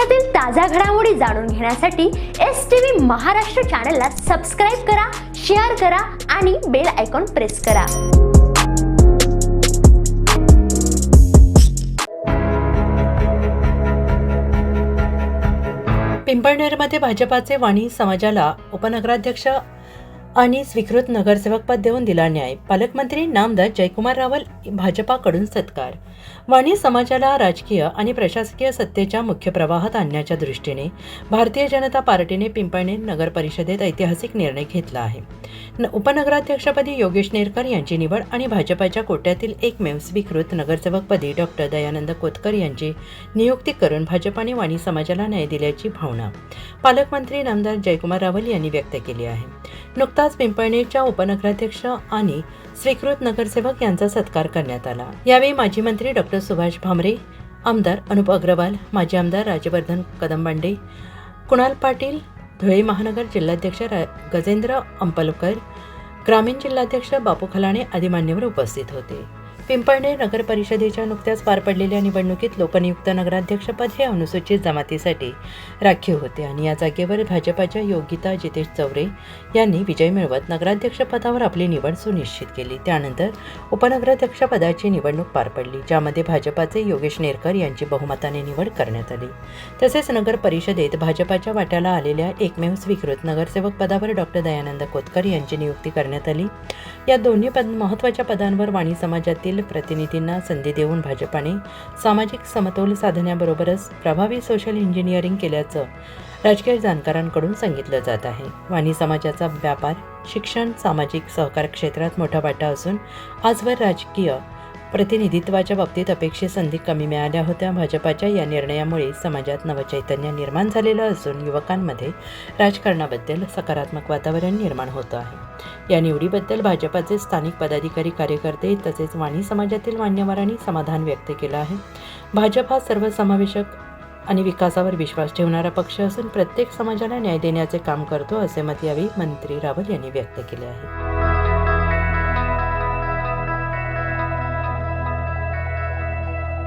देशातील ताज्या घडामोडी जाणून घेण्यासाठी एस टी व्ही महाराष्ट्र चॅनलला सबस्क्राईब करा शेअर करा आणि बेल आयकॉन प्रेस करा. पिंपळनेरमध्ये भाजपाचे वाणी समाजाला उपनगराध्यक्ष आणि स्वीकृत नगरसेवक पद देऊन दिला न्याय. पालकमंत्री नामदार जयकुमार रावल भाजपाकडून सत्कार. वाणी समाजाला राजकीय आणि प्रशासकीय सत्तेच्या मुख्य प्रवाहात आणण्याच्या दृष्टीने भारतीय जनता पार्टीने पिंपळनेर नगर परिषदेत ऐतिहासिक निर्णय घेतला आहे. न उपनगराध्यक्षपदी योगेश नेरकर यांची निवड आणि भाजपाच्या कोट्यातील एकमेव स्वीकृत नगरसेवकपदी डॉक्टर दयानंद कोतकर यांची नियुक्ती करून भाजपाने वाणी समाजाला न्याय दिल्याची भावना पालकमंत्री नामदार जयकुमार रावल यांनी व्यक्त केली आहे. नुकताच पिंपळनेरच्या उपनगराध्यक्ष आणि स्वीकृत नगरसेवक यांचा सत्कार करण्यात आला. यावेळी माजी मंत्री डॉक्टर सुभाष भामरे आमदार अनुप अग्रवाल माजी आमदार राजवर्धन कदमबांडे कुणाल पाटील धुळे महानगर जिल्हाध्यक्ष गजेंद्र अंपलकर ग्रामीण जिल्हाध्यक्ष बापू खलाणे आदी मान्यवर उपस्थित होते. पिंपळनेर नगर परिषदेच्या नुकत्याच पार पडलेल्या निवडणुकीत लोकनियुक्त नगराध्यक्षपद हे अनुसूचित जमातीसाठी राखीव होते आणि या जागेवर भाजपाच्या योगिता जितेश चौरे यांनी विजय मिळवत नगराध्यक्षपदावर आपली निवड सुनिश्चित केली. त्यानंतर उपनगराध्यक्षपदाची निवडणूक पार पडली ज्यामध्ये भाजपाचे योगेश नेरकर यांची बहुमताने निवड करण्यात आली. तसेच नगर परिषदेत भाजपाच्या वाट्याला आलेल्या एकमेव स्वीकृत नगरसेवक पदावर डॉक्टर दयानंद कोतकर यांची नियुक्ती करण्यात आली. या दोन्ही पद महत्त्वाच्या पदांवर वाणी समाजातील प्रतिनिधींना संधी देऊन भाजपाने सामाजिक समतोल साधण्याबरोबरच प्रभावी सोशल इंजिनिअरिंग केल्याचं राजकीय जाणकारांकडून सांगितलं जात आहे. वाणी समाजाचा व्यापार शिक्षण सामाजिक सहकार क्षेत्रात मोठा वाटा असून आजवर राजकीय प्रतिनिधित्वाच्या बाबतीत अपेक्षित संधी कमी मिळाल्या होत्या. भाजपाच्या या निर्णयामुळे समाजात नवचैतन्य निर्माण झालेलं असून युवकांमध्ये राजकारणाबद्दल सकारात्मक वातावरण निर्माण होतं आहे. या निवडीबद्दल भाजपाचे स्थानिक पदाधिकारी कार्यकर्ते तसेच वाणी समाजातील मान्यवरांनी समाधान व्यक्त केलं आहे. भाजप हा सर्वसमावेशक आणि विकासावर विश्वास ठेवणारा पक्ष असून प्रत्येक समाजाला न्याय देण्याचे काम करतो असे मत यावेळी मंत्री रावल यांनी व्यक्त केले आहे.